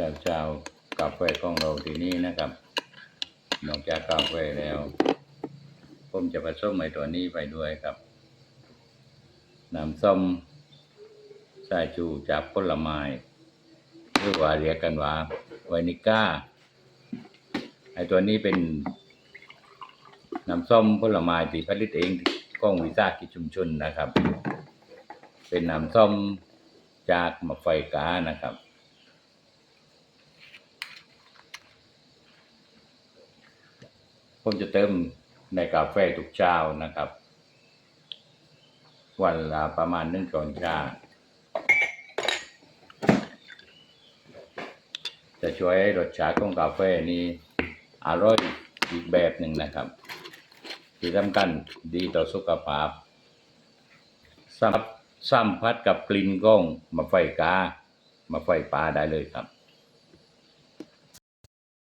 จ้าเจ้ากาแฟของเราที่นี่นะครับ นอกจากกาแฟแล้ว ผมจะผสมไอ้ตัวนี้ไปด้วยครับน้ำส้มสายชูจากผลไม้หรือว่าเรียกกันว่าไวนิก้าไอ้ตัวนี้เป็นน้ำส้มผลไม้ที่ผลิตเองของวิสาหกิจชุมชนนะครับ เป็นน้ำส้มจากมะไฟกานะครับ ผมจะเติมในกาแฟทุกเช้านะครับ วันละประมาณหนึ่งช้อนชาจะช่วยให้รสชาติของกาแฟนี้อร่อยอีกแบบหนึ่งนะครับ ที่สำคัญดีต่อสุขภาพสัมสัมผัสกับกลิ่นก้องมาไฟกา มาไฟปลาได้เลยครับ